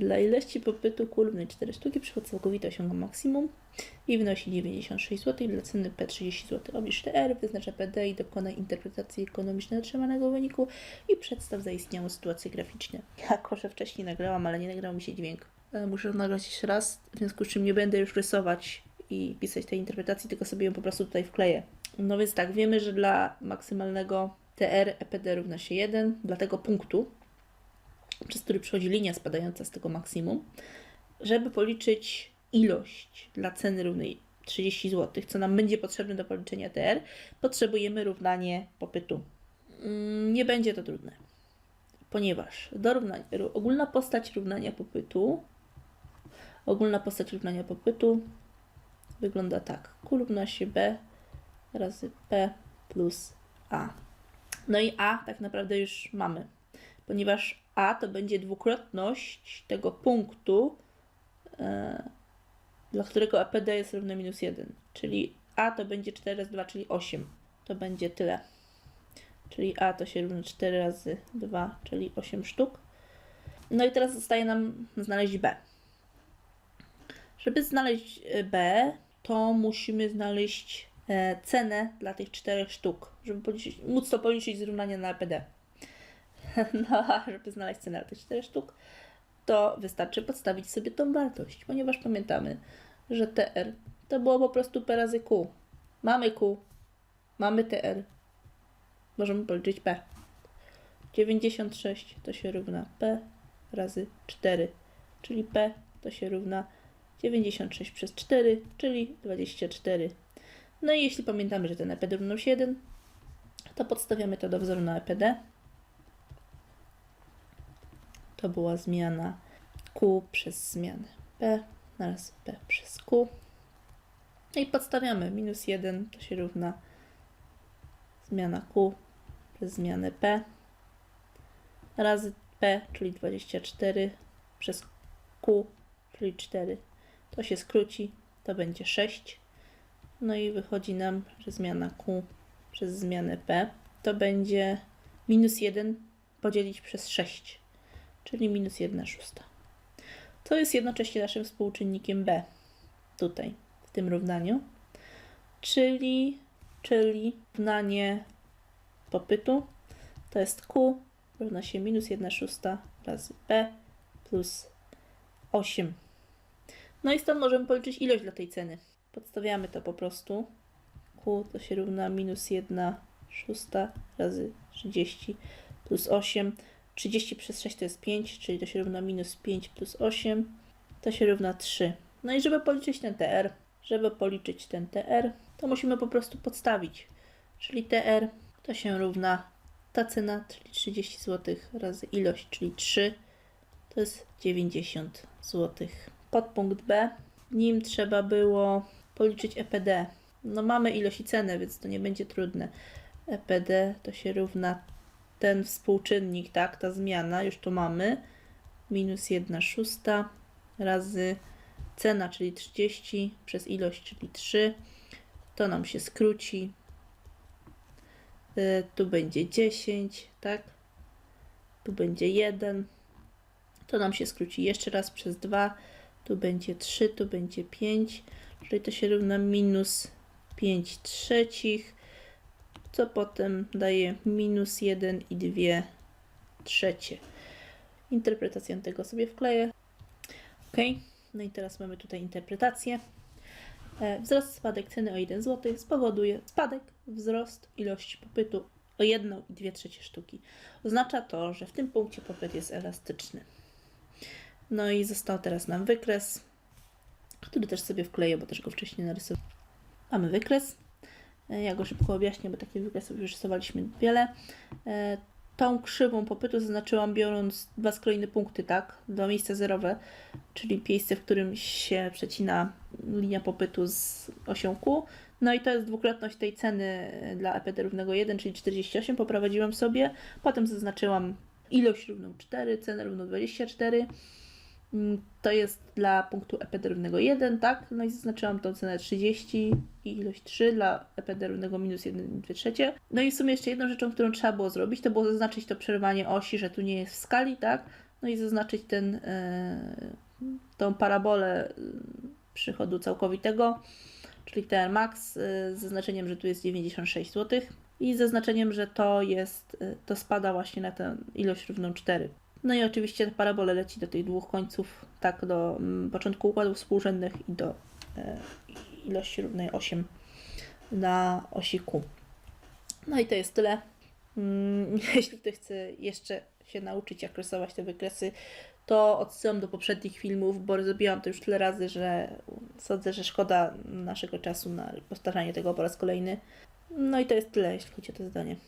dla ilości popytu równej 4 sztuki przychód całkowity osiąga maksimum i wynosi 96 zł. Dla ceny P 30 zł. Oblicz TR, wyznacz PD i dokonaj interpretacji ekonomicznej otrzymanego wyniku i przedstaw zaistniałą sytuację graficzną. Jako, że wcześniej nagrałam, ale nie nagrał mi się dźwięk. e, Muszę nagrać jeszcze raz, w związku z czym nie będę już rysować i pisać tej interpretacji, tylko sobie ją po prostu tutaj wkleję. No więc tak, wiemy, że dla maksymalnego TR EPD równa się 1, dla tego punktu, przez który przechodzi linia spadająca z tego maksimum, żeby policzyć ilość dla ceny równej 30 zł, co nam będzie potrzebne do policzenia TR, potrzebujemy równanie popytu. Mm, Nie będzie to trudne, ponieważ do ogólna postać równania popytu ogólna postać równania popytu wygląda tak. Q równa się B razy P plus A. No i A tak naprawdę już mamy, ponieważ A to będzie dwukrotność tego punktu, e, dla którego APD jest równe minus 1. Czyli A to będzie 4 razy 2, czyli 8. To będzie tyle. Czyli A to się równa 4 razy 2, czyli 8 sztuk. No i teraz zostaje nam znaleźć B. Żeby znaleźć e, B, to musimy znaleźć e, cenę dla tych czterech sztuk, żeby policzyć, móc to policzyć z równania na APD. No a żeby znaleźć cenę tych czterech sztuk, to wystarczy podstawić sobie tą wartość, ponieważ pamiętamy, że TR to było po prostu P razy Q. Mamy Q, mamy TR, możemy policzyć P. 96 to się równa P razy 4, czyli P to się równa 96 przez 4, czyli 24. No i jeśli pamiętamy, że ten EPD równa się 1, to podstawiamy to do wzoru na EPD. To była zmiana Q przez zmianę P naraz P przez Q. No i podstawiamy minus 1 to się równa zmiana Q przez zmianę P razy P, czyli 24 przez Q, czyli 4. To się skróci, to będzie 6. No i wychodzi nam, że zmiana Q przez zmianę P to będzie minus 1 podzielić przez 6, czyli minus 1 szósta. To jest jednocześnie naszym współczynnikiem B tutaj, w tym równaniu, czyli, czyli równanie popytu to jest Q równa się minus 1 szósta razy P plus 8. No i stąd możemy policzyć ilość dla tej ceny. Podstawiamy to po prostu. Q to się równa minus 1 szósta razy 30 plus 8. 30 przez 6 to jest 5, czyli to się równa minus 5 plus 8. To się równa 3. No i żeby policzyć ten TR, żeby policzyć ten TR, to musimy po prostu podstawić. Czyli TR to się równa ta cena, czyli 30 zł razy ilość, czyli 3, to jest 90 zł. Podpunkt B, nim trzeba było policzyć EPD. No mamy ilość i cenę, więc to nie będzie trudne. EPD to się równa ten współczynnik, tak, ta zmiana, już to mamy, minus 1 szósta razy cena, czyli 30 przez ilość, czyli 3. To nam się skróci. Y, tu będzie 10, tak? Tu będzie 1. To nam się skróci jeszcze raz przez 2. Tu będzie 3, tu będzie 5, czyli to się równa minus 5 trzecich, co potem daje minus 1 i 2 trzecie. Interpretację tego sobie wkleję. Ok, no i teraz mamy tutaj interpretację. E, Wzrost spadek ceny o 1 zł spowoduje spadek, wzrost ilości popytu o 1 i 2 trzecie sztuki. Oznacza to, że w tym punkcie popyt jest elastyczny. No i został teraz nam wykres, który też sobie wkleję, bo też go wcześniej narysowałem. Mamy wykres. E, Ja go szybko objaśnię, bo takich wykresów już wiele. E, Tą krzywą popytu zaznaczyłam biorąc dwa skrojne punkty, tak? Dwa miejsca zerowe, czyli miejsce, w którym się przecina linia popytu z osią Q. No i to jest dwukrotność tej ceny e, dla EPD równego 1, czyli 48. Poprowadziłam sobie. Potem zaznaczyłam ilość równą 4, cenę równą 24. Mm, To jest dla punktu EPD równego 1, tak? No i zaznaczyłam tą cenę 30 i ilość 3 dla EPD równego minus 1 i 2 trzecie. No i w sumie jeszcze jedną rzeczą, którą trzeba było zrobić, to było zaznaczyć to przerwanie osi, że tu nie jest w skali, tak? No i zaznaczyć ten, e, tą parabolę e, przychodu całkowitego, czyli TR Max, e, z zaznaczeniem, że tu jest 96 zł i zaznaczeniem, że to jest, to spada właśnie na tę ilość równą 4. No i oczywiście ta parabola leci do tych dwóch końców, tak do mm, początku układów współrzędnych i do e, ilości równej 8 na osi Q. No i to jest tyle. Mm, Jeśli ktoś chce jeszcze się nauczyć, jak rysować te wykresy, to odsyłam do poprzednich filmów, bo zrobiłam to już tyle razy, że sądzę, że szkoda naszego czasu na powtarzanie tego po raz kolejny. No i to jest tyle, jeśli chodzi o to zadanie.